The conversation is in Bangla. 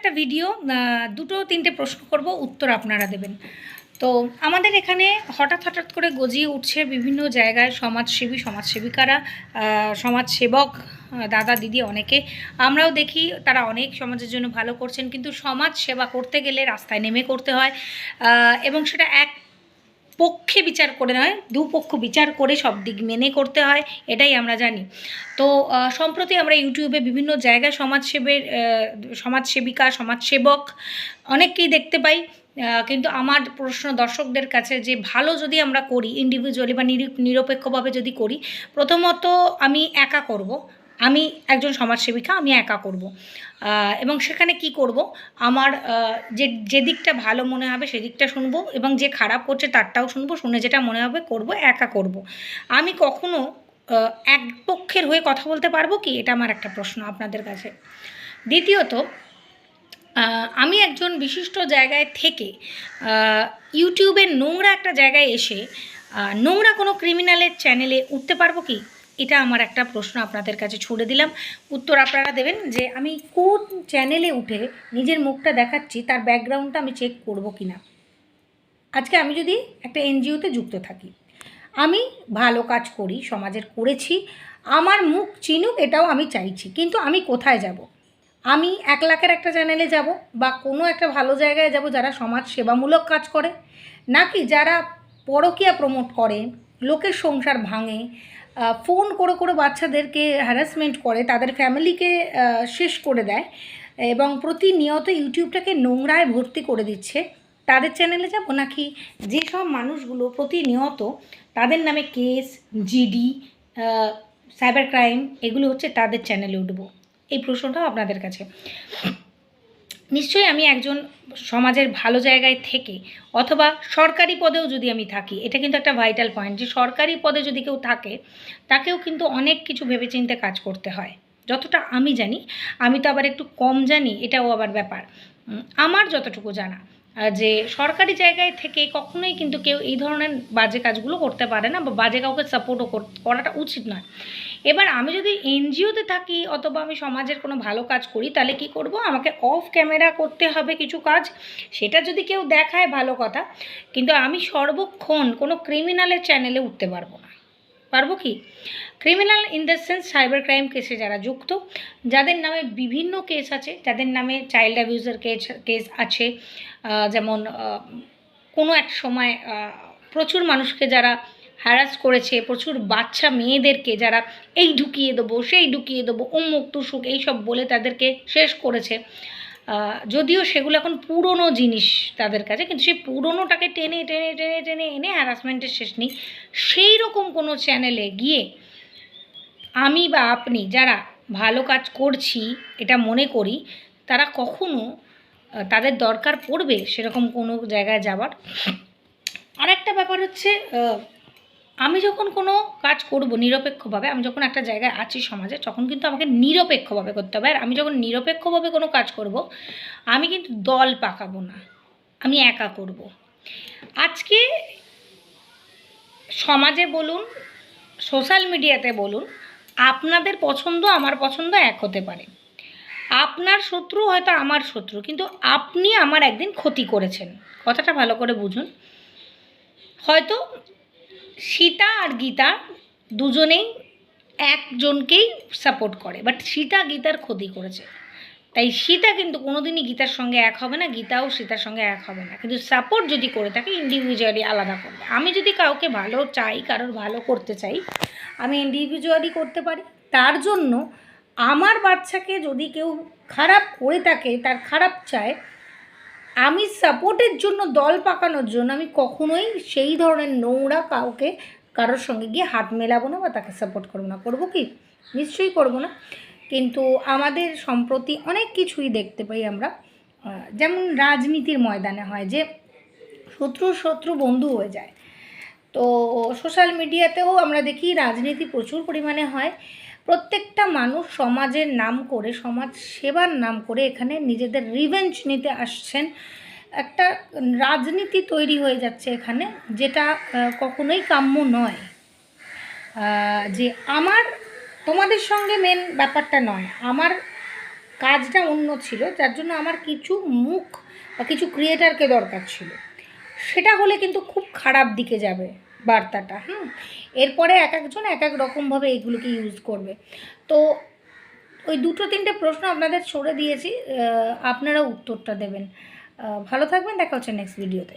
একটা ভিডিও দুটো তিনটে প্রশ্ন করব, উত্তর আপনারা দেবেন। তো আমাদের এখানে হঠাৎ হঠাৎ করে গজিয়ে উঠছে বিভিন্ন জায়গায় সমাজসেবী, সমাজসেবিকারা সমাজসেবক দাদা, দিদি অনেকে। আমরাও দেখি তারা অনেক সমাজের জন্য ভালো করছেন, কিন্তু সমাজ সেবা করতে গেলে রাস্তায় নেমে করতে হয়। এবং সেটা এক পক্ষে বিচার করে নয় দুপক্ষ বিচার করে সব দিক মেনে করতে হয়, এটাই আমরা জানি। তো সম্প্রতি আমরা ইউটিউবে বিভিন্ন জায়গায় সমাজসেবের সমাজসেবিকা, সমাজসেবক অনেককেই দেখতে পাই। কিন্তু আমার প্রশ্ন দর্শকদের কাছে যে ভালো যদি আমরা করি ইন্ডিভিজুয়ালি বা নিরি- নিরপেক্ষভাবে যদি করি, প্রথমত আমি একা করব। আমি একজন সমাজসেবিকা, আমি একা করব। এবং সেখানে কি করব? আমার যে যে দিকটা ভালো মনে হবে সেদিকটা শুনব এবং যে খারাপ করছে তারটাও শুনব, শুনে যেটা মনে হবে করব, একা করব। আমি কখনো এক পক্ষের হয়ে কথা বলতে পারব কি? এটা আমার একটা প্রশ্ন আপনাদের কাছে। দ্বিতীয়ত আমি একজন বিশিষ্ট জায়গায় থেকে ইউটিউবের নোংরা একটা জায়গায় এসে নোংরা কোনো ক্রিমিনালের চ্যানেলে উঠতে পারব কি? এটা আমার একটা প্রশ্ন আপনাদের কাছে ছুড়ে দিলাম। উত্তর আপনারা দেবেন যে আমি কোন চ্যানেলে উঠে নিজের মুখটা দেখাচ্ছি, তার ব্যাকগ্রাউন্ডটা আমি চেক করব কি না আজকে আমি যদি একটা এনজিওতে যুক্ত থাকি, আমি ভালো কাজ করি, সমাজের করেছি, আমার মুখ চিনুক এটাও আমি চাইছি, কিন্তু আমি কোথায় যাব? আমি এক লাখের একটা চ্যানেলে যাব বা কোনো একটা ভালো জায়গায় যাব যারা সমাজ সেবামূলক কাজ করে? নাকি যারা পরকীয়া প্রমোট করে, লোকের সংসার ভাঙে ফোন করে করে বাচ্চাদেরকে হ্যারাসমেন্ট করে, তাদের ফ্যামিলিকে শেষ করে দেয় এবং প্রতিনিয়ত ইউটিউবটাকে নোংরায় ভর্তি করে দিচ্ছে। তাদের চ্যানেলে যাব নাকি? যেসব মানুষগুলো প্রতিনিয়ত তাদের নামে কেস জিডি সাইবার ক্রাইম এগুলো হচ্ছে তাদের চ্যানেলে উঠবো। এই প্রশ্নটাও আপনাদের কাছে। নিশ্চয়ই আমি একজন সমাজের ভালো জায়গায় থেকে অথবা সরকারি পদেও যদি আমি থাকি, এটা কিন্তু একটা ভাইটাল পয়েন্ট যে সরকারি পদে যদি কেউ থাকে, তাকেও কিন্তু অনেক কিছু ভেবেচিন্তে কাজ করতে হয়। যতটা আমি জানি, আমি তো আবার একটু কম জানি, এটাও আবার ব্যাপার। আমার যতটুকু জানা যে সরকারি জায়গায় থেকে কখনোই কিন্তু কেউ এই ধরনের বাজে কাজগুলো করতে পারে না বা বাজে কাউকে সাপোর্টও করাটা উচিত নয়। এবার আমি যদি এনজিওতে থাকি অথবা আমি সমাজের কোনো ভালো কাজ করি, তাহলে কি করব? আমাকে অফ ক্যামেরা করতে হবে কিছু কাজ। সেটা যদি কেউ দেখায়, ভালো কথা। কিন্তু আমি সর্বক্ষণ কোনো ক্রিমিনালের চ্যানেলে উঠতে পারব না। পারব কি? Criminal in the sense cyber crime কেসে যারা যুক্ত, যাদের নামে বিভিন্ন কেস আছে, যাদের নামে চাইল্ড অ্যাবিউজের কেস কেস আছে যেমন কোনো এক সময় প্রচুর মানুষকে যারা হ্যারাস করেছে, প্রচুর বাচ্চা মেয়েদেরকে যারা এই ঢুকিয়ে দেবো, সেই ঢুকিয়ে দেবো অমুক তুসুক, এইসব বলে তাদেরকে শেষ করেছে। যদিও সেগুলো এখন পুরনো জিনিস তাদের কাছে, কিন্তু সেই পুরনোটাকে টেনে টেনে টেনে টেনে এনে হ্যারাসমেন্টের শেষ নেই। সেই রকম কোনো চ্যানেলে গিয়ে আমি বা আপনি যারা ভালো কাজ করছি, এটা মনে করি, তারা কখনো তাদের দরকার পড়বে সেরকম কোনো জায়গায় যাবার আরেকটা ব্যাপার হচ্ছে আমি যখন কোনো কাজ করব নিরপেক্ষভাবে, আমি যখন একটা জায়গায় আছি সমাজে, তখন কিন্তু আমাকে নিরপেক্ষভাবে করতে হবে। আর আমি যখন নিরপেক্ষভাবে কোনো কাজ করব, আমি কিন্তু দল পাকাবো না। আমি একা করব। আজকে সমাজে বলুন, সোশ্যাল মিডিয়াতে বলুন, আপনাদের পছন্দ আমার পছন্দ এক হতে পারে। আপনার শত্রু হয়তো আমার শত্রু, কিন্তু আপনি আমার একদিন ক্ষতি করেছেন। কথাটা ভালো করে বুঝুন। হয়তো সীতা আর গীতা দুজনেই একজনকেই সাপোর্ট করে বাট সীতা গীতার ক্ষতি করেছে। তাই সীতা কিন্তু কোনোদিনই গীতার সঙ্গে এক হবে না, গীতাও সীতার সঙ্গে এক হবে না। কিন্তু সাপোর্ট যদি করে থাকে ইন্ডিভিজুয়ালি আলাদা করবে। আমি যদি কাউকে ভালো চাই, কারোর ভালো করতে চাই, আমি ইন্ডিভিজুয়ালি করতে পারি। তার জন্য আমার বাচ্চাকে যদি কেউ খারাপ করে থাকে, তার খারাপ চায় আমি সাপোর্টের জন্য, দল পাকানোর জন্য, আমি কখনোই সেই ধরনের নোংরা কাউকে, কারোর সঙ্গে গিয়ে হাত মেলাবো না বা তাকে সাপোর্ট করব না। করব কি? নিশ্চয়ই করব না। কিন্তু আমাদের সম্প্রতি অনেক কিছুই দেখতে পাই আমরা। যেমন রাজনীতির ময়দানে হয় যে শত্রু শত্রু বন্ধু হয়ে যায়। তো সোশ্যাল মিডিয়াতেও আমরা দেখি রাজনীতি প্রচুর পরিমাণে হয়। প্রত্যেকটা মানুষ সমাজের নাম করে, সমাজ সেবার নাম করে এখানে নিজেদের রিভেঞ্জ নিতে আসছেন। একটা রাজনীতি তৈরি হয়ে যাচ্ছে এখানে, যেটা কখনোই কাম্য নয়। যে আমার, তোমাদের সঙ্গে মেন ব্যাপারটা নয়। আমার কাজটা অন্য ছিল, যার জন্য আমার কিছু মুখ বা কিছু ক্রিয়েটারকে দরকার ছিল। সেটা হলে কিন্তু খুব খারাপ দিকে যাবে। বার্তাটা। হুম? এরপরে এক একজন এক এক রকমভাবে এইগুলোকে ইউজ করবে। তো ওই দুটো তিনটে প্রশ্ন আপনাদের ছড়ে দিয়েছি আপনারা উত্তরটা দেবেন। ভালো থাকবেন, দেখা হচ্ছে নেক্সট ভিডিওতে